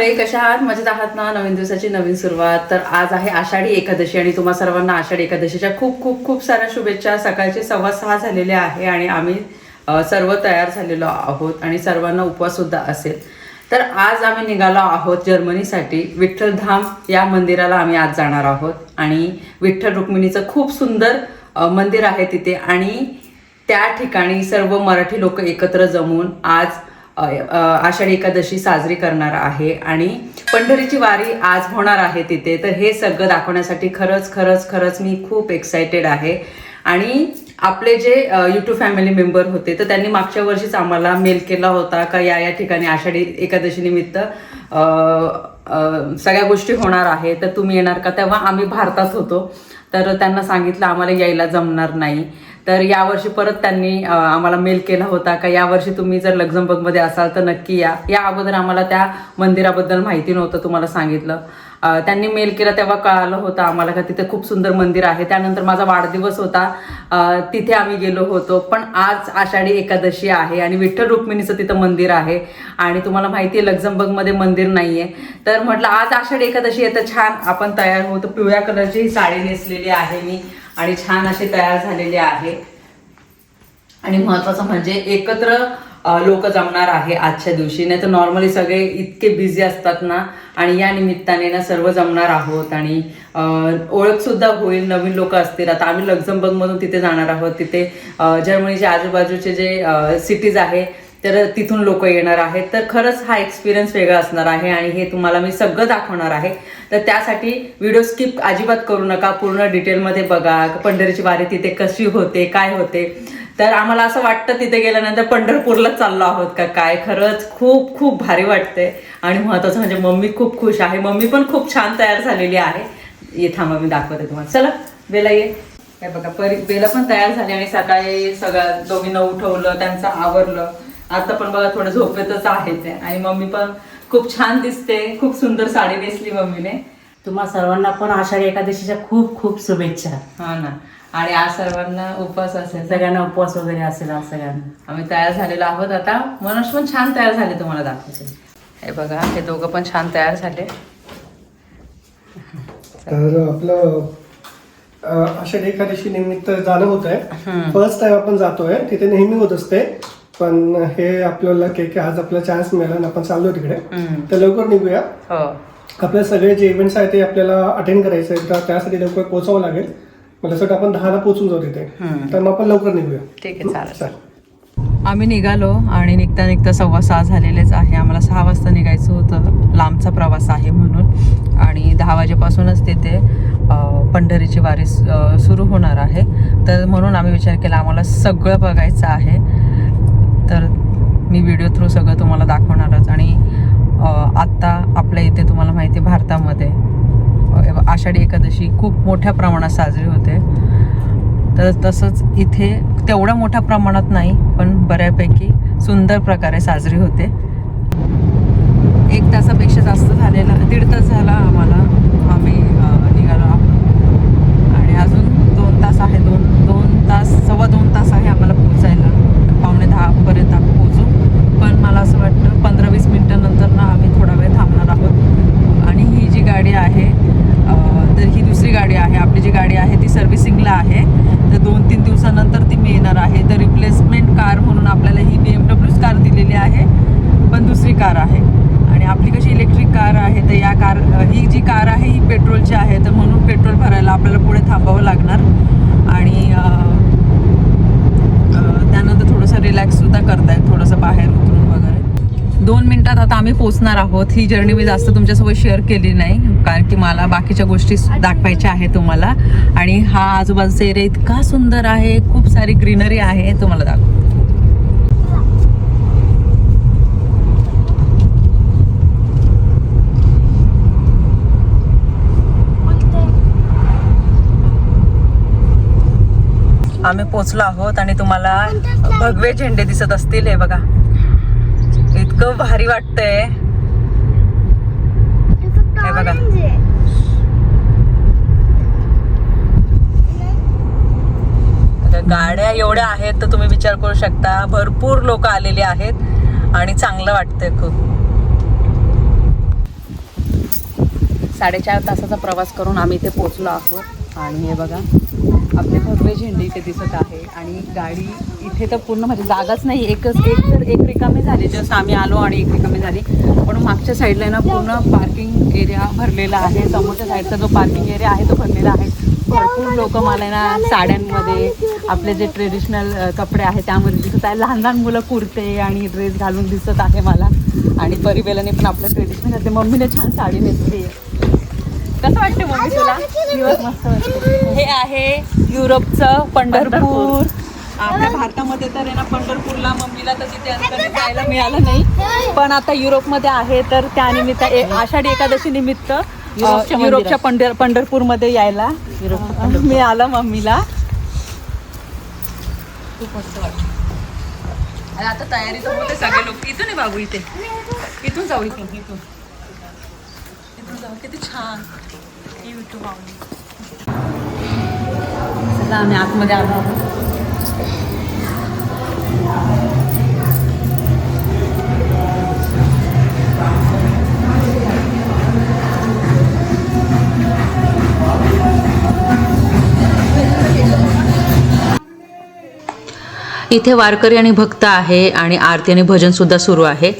नमस्कार मंडळी कशा आहात? मजेत आहात ना? नवीन दिवसाची नवीन सुरुवात. तर आज आहे आषाढी एकादशी आणि तुम्हा सर्वांना आषाढी एकादशीच्या खूप खूप खूप साऱ्या शुभेच्छा. सकाळचे सव्वा सहा झालेले आहे आणि आम्ही सर्व तयार झालेलो आहोत आणि सर्वांना उपवास सुद्धा असेल. तर आज आम्ही निघालो आहोत जर्मनीसाठी. विठ्ठलधाम या मंदिराला आम्ही आज जाणार आहोत. आणि विठ्ठल रुक्मिणीचं खूप सुंदर मंदिर आहे तिथे. आणि त्या ठिकाणी सर्व मराठी लोक एकत्र जमून आज आषाढी एकादशी साजरी करणार आहे आणि पंढरीची वारी आज होणार आहे तिथे. तर हे सगळं दाखवण्यासाठी खरंच खरंच खरंच मी खूप एक्सायटेड आहे. आणि आपले जे यूट्यूब फॅमिली मेंबर होते तर त्यांनी मागच्या वर्षीच आम्हाला मेल केला होता का या या ठिकाणी आषाढी एकादशी निमित्त सगळ्या गोष्टी होणार आहे तर तुम्ही येणार का? तेव्हा आम्ही भारतात होतो. तर त्यांना सांगितलं आम्हाला यायला जमणार नाही. तर यावर्षी परत त्यांनी आम्हाला मेल केला होता का? यावर्षी तुम्ही जर लक्झमबर्गमध्ये असाल तर नक्की या. या अगोदर आम्हाला त्या मंदिराबद्दल माहिती नव्हतं तुम्हाला सांगितलं. त्यांनी मेल केला तेव्हा कळालं होतं आम्हाला का तिथे खूप सुंदर मंदिर आहे. त्यानंतर माझा वाढदिवस होता. तिथे आम्ही गेलो होतो. पण आज आषाढी एकादशी आहे आणि विठ्ठल रुक्मिणीचं तिथं मंदिर आहे. आणि तुम्हाला माहिती आहे लक्झमबर्गमध्ये मंदिर नाही आहे तर म्हटलं आज आषाढी एकादशी आहे तर छान आपण तयार होतो पिवळ्या कलरची ही साडी नेसलेली आहे मी. आणि छान अशी तयार झालेली आहे. आणि महत्वाचं म्हणजे एकत्र लोक जमणार आहे आजच्या दिवशी. नाही तर नॉर्मली सगळे इतके बिझी असतात ना आणि या निमित्ताने ना सर्व जमणार आहोत आणि ओळखसुद्धा होईल नवीन लोक असतील. आता आम्ही लक्झमबर्गमधून तिथे जाणार आहोत. तिथे जर्मनीचे आजूबाजूचे जे सिटीज आहे तर तिथून लोक येणार आहेत. तर खरंच हा एक्सपिरियन्स वेगळा असणार आहे आणि हे तुम्हाला मी सगळं दाखवणार आहे. तर त्यासाठी व्हिडिओ स्किप अजिबात करू नका. पूर्ण डिटेलमध्ये बघा पंढरीची वारी तिथे कशी होते काय होते. तर आम्हाला असं वाटतं तिथे गेल्यानंतर पंढरपूरला चाललो आहोत का काय? खरंच खूप खूप भारी वाटते आणि महत्वाचं म्हणजे मम्मी खूप खुश आहे. मम्मी पण खूप छान तयार झालेली आहे. ये थांबा मी दाखवते तुम्हाला. चला बेला ये. काय बघा परी बेला पण तयार झाली आणि सकाळी सगळं दोघींना उठवलं त्यांचं आवरलं. आता पण बघा थोडं झोपेतच आहे ते. आणि मम्मी पण खूप छान दिसते खूप सुंदर साडी नेसली मम्मीने. तुम्हा सर्वांना पण आषाढी एकादशीच्या खूप खूप शुभेच्छा. हा ना. आणि आज सर्वांना उपवास असेल सगळ्यांना उपवास वगैरे असेल आज सगळ्यांना. आम्ही तयार झालेलो आहोत आता. मनोज पण छान तयार झाले तुम्हाला दाखवते. हे बघा हे दोघं पण छान तयार झाले. तर आपलं आषाढी एकादशी निमित्त जाणं होत आहे. फर्स्ट टाइम आपण जातोय तिथे नेहमी होत असते. पण हे आपल्याला की की आज आपला चान्स मिळाला आणि आपण चाललो तिकडे. तर लवकर निघूया. हो. आपले सगळे जे इव्हेंट्स आहेत ते आपल्याला अटेंड करायचे आहेत तर त्यासाठी लवकर पोहोचावं लागेल. मला असं आपण दहाला पोहोचून जाऊ तिथे. तर मग आपण लवकर निघूया. ठीक आहे चालेल. चालेल. आम्ही निघालो आणि निघता निघता सव्वा सहा झालेलेच आहे. आम्हाला सहा वाजता निघायचं होतं. लांबचा प्रवास आहे म्हणून. आणि दहा वाजेपासूनच तिथे पंढरीची वारी सुरू होणार आहे. तर म्हणून आम्ही विचार केला आम्हाला सगळं बघायचं आहे. मी व्हिडिओ थ्रू सगळं तुम्हाला दाखवणारच. आणि आत्ता आपल्या इथे तुम्हाला माहिती आहे भारतामध्ये आषाढी एकादशी खूप मोठ्या प्रमाणात साजरी होते. तर तसंच इथे तेवढ्या मोठ्या प्रमाणात नाही पण बऱ्यापैकी सुंदर प्रकारे साजरी होते. एक तासापेक्षा जास्त झालेला दीड तास झाला आम्हाला. आम्ही निघालो आहोत. आणि अजून दोन तास आहे दोन दोन तास सव्वा दोन तास आहे आम्हाला पोचायला पावणे दहापर्यंत आम्ही पण मला असं वाटतं पंधरा वीस मिनटानंतर ना आम्ही थोडा वेळ थांबणार आहोत. आणि ही जी गाडी आहे तर ही दुसरी गाडी आहे. आपली जी गाडी आहे ती सर्व्हिसिंगला आहे. तर दोन तीन दिवसानंतर ती मिळणार आहे. तर रिप्लेसमेंट कार म्हणून आपल्याला ही बी एम डब्ल्यूच कार दिलेली आहे पण दुसरी कार आहे. आणि आपली कशी इलेक्ट्रिक कार आहे तर या कार ही जी कार आहे ही पेट्रोलची आहे. तर म्हणून पेट्रोल भरायला आपल्याला पुढे थांबावं लागणार. आणि त्यानंतर थोडंसं रिलॅक्ससुद्धा करतायत थोडंसं बाहेर उतरून वगैरे. दोन मिनिटात आता आम्ही पोचणार आहोत. ही जर्नी मी जास्त तुमच्यासोबत शेअर केली नाही कारण की मला बाकीच्या गोष्टी दाखवायच्या आहे तुम्हाला. आणि हा आजूबाजूचा एरिया इतका सुंदर आहे खूप सारी ग्रीनरी आहे तुम्हाला दाखव आम्ही पोचलो आहोत आणि तुम्हाला भगवे झेंडे दिसत असतील हे बघा. इतकं भारी वाटतंय. हे बघा. गाड्या एवढ्या आहेत तर तुम्ही विचार करू शकता. भरपूर लोक आलेले आहेत आणि चांगलं वाटतंय खूप. साडेचार तासाचा प्रवास करून आम्ही इथे पोचलो आहोत. आणि हे बघा आपले भगवे झेंडे इथे दिसत आहे आणि गाडी इथे तर पूर्ण म्हणजे जागाच नाही एकच एक तर एक रिकामी झाली जसं आम्ही आलो आणि एक रिकामी झाली. पण मागच्या साईडला ना पूर्ण पार्किंग एरिया भरलेला आहे. समोरच्या साईडचा जो पार्किंग एरिया आहे तो भरलेला आहे. भरपूर लोक मला ना साड्यांमध्ये आपले जे ट्रेडिशनल कपडे आहेत त्यामध्ये दिसत आहे. लहान लहान मुलं कुर्ते आणि ड्रेस घालून दिसत आहे मला. आणि परिबेलाने पण आपलं ट्रेडिशनल घातले मम्मीने छान साडी नेसली आहे. मम्मी तुला? दिवस मस्त वाटतं हे आहे युरोपचं पंढरपूर. आपल्या भारतामध्ये तर आहे ना पंढरपूरला मम्मीला तर तिथे अंतरी जायला मिळालं नाही. पण आता युरोपमध्ये आहे तर त्यानिमित्त आषाढी एकादशी निमित्त युरोपच्या पंढर पंढरपूरमध्ये यायला मिळालं मम्मीला. खूप मस्त वाटतं आणि आता तयारी तर होते सगळे लोक. इथून आहे बाबू इथे. इथून जाऊ इथून इथून. इथून जाऊ. किती छान. युट्यूब चला आम्ही आतमध्ये आलो आहोत इथे वारकरी आणि भक्त आहे आणि आरती आणि भजन सुद्धा सुरू आहे.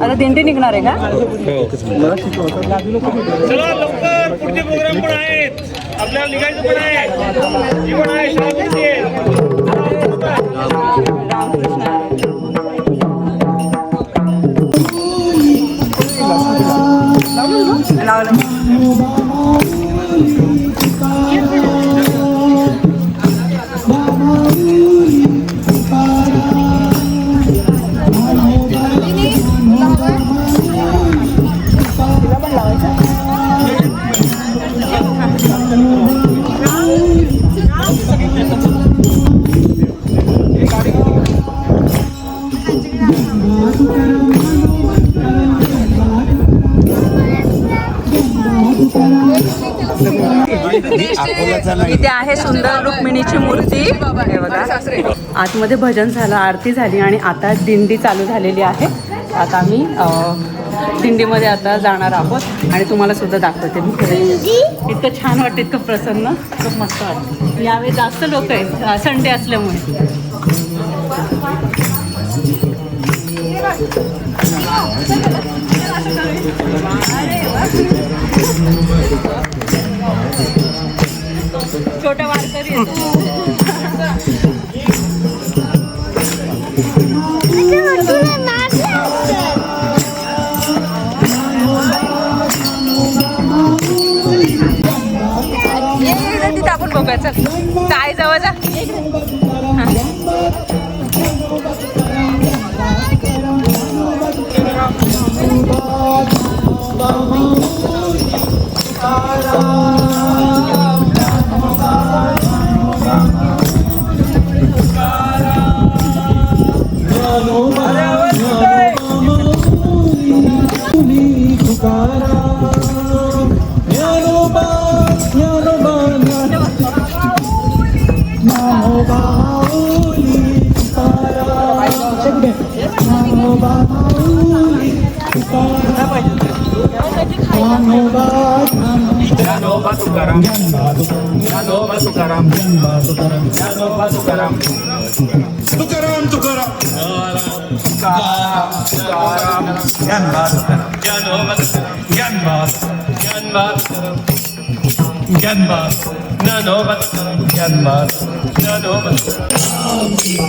आता दिंडी निघणार आहे का चला लवकर पुढचे प्रोग्राम पण आहेत आपल्याला निघायचं पण आहे ही पण आहे शाळा आहे आहे सुंदर रुक्मिणीची मूर्ती. हे बघा. आतमध्ये भजन झालं आरती झाली आणि आता दिंडी चालू झालेली आहे. आता आम्ही दिंडीमध्ये आता जाणार आहोत आणि तुम्हाला सुद्धा दाखवते मी. इतकं छान वाटतं इतकं प्रसन्न खूप मस्त वाटतं. यावेळी जास्त लोक आहेत संडे असल्यामुळे. छोटा वारकरी आपण बघायचं Jano Batukaram Jano Batukaram Jano Batukaram Jano Batukaram Tukaram Tukaram Tukaram Tukaram Jan Batukaram Jano Batukaram Jan Batukaram Jan Batukaram Jan Batukaram Nano Batukaram Jan Batukaram Nano Batukaram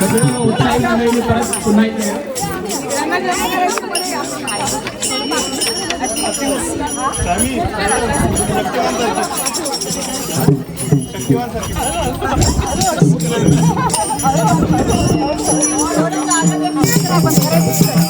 सगळ्यांना उत्साही मंडळीने परत पुन्हा इथे आपण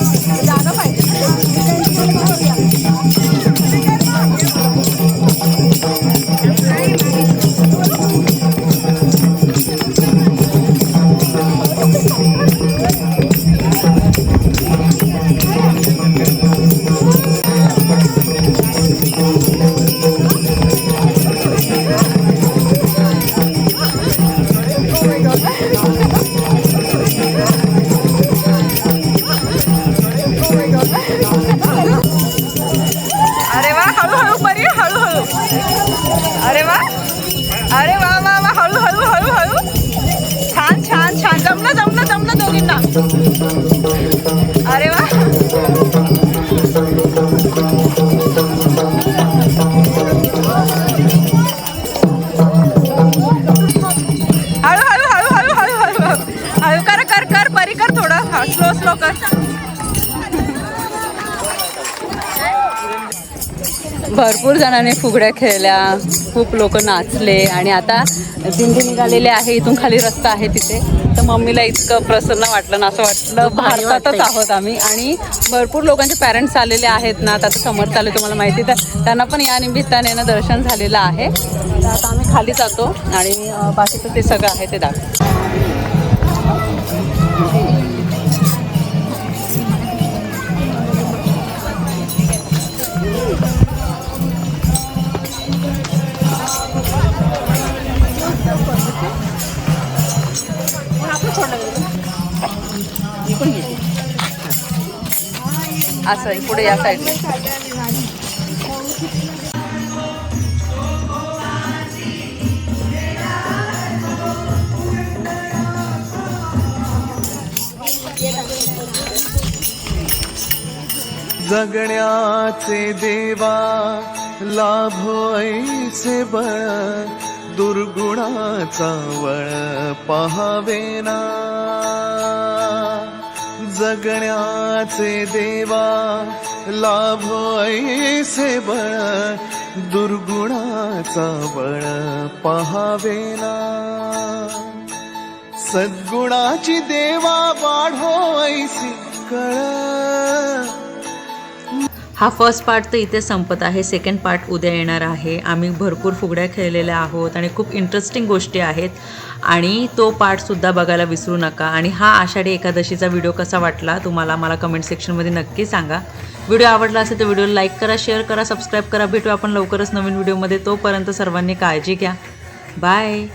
भरपूर जणांनी फुगड्या खेळल्या खूप लोक नाचले आणि आता दिंडी निघालेली आहे इथून खाली रस्ता आहे तिथे. तर मम्मीला इतकं प्रसन्न वाटलं ना असं वाटलं भारतातच आहोत आम्ही. आणि भरपूर लोकांचे पॅरेंट्स आलेले आहेत ना आता समोर चालू तुम्हाला माहिती तर त्यांना पण या निमित्ताने ना दर्शन झालेलं आहे. तर आता आम्ही खाली जातो आणि बाकीचं ते सगळं आहे ते दाखवतो. असं आहे, पुढे या साईडला जगण्याचे देवा लाभो ऐसे बळ दुर्गुणाचा वळ पहावेना जगण्याचे देवा लाभ ऐसे बळ दुर्गुणाचा बळ पहावेना सद्गुणाची देवा वाढो ऐसी कळ हा फर्स्ट पार्ट तर इथे संपत आहे. सेकंड पार्ट उद्या येणार आहे. आम्ही भरपूर फुगड्या खेळलेल्या आहोत आणि खूप इंटरेस्टिंग गोष्टी आहेत. आणि तो पार्टसुद्धा बघायला विसरू नका. आणि हा आषाढी एकादशीचा व्हिडिओ कसा वाटला तुम्हाला मला कमेंट सेक्शनमध्ये नक्की सांगा. व्हिडिओ आवडला असेल तर व्हिडिओला लाईक करा शेअर करा सबस्क्राईब करा. भेटू आपण लवकरच नवीन व्हिडिओमध्ये तोपर्यंत सर्वांनी काळजी घ्या. बाय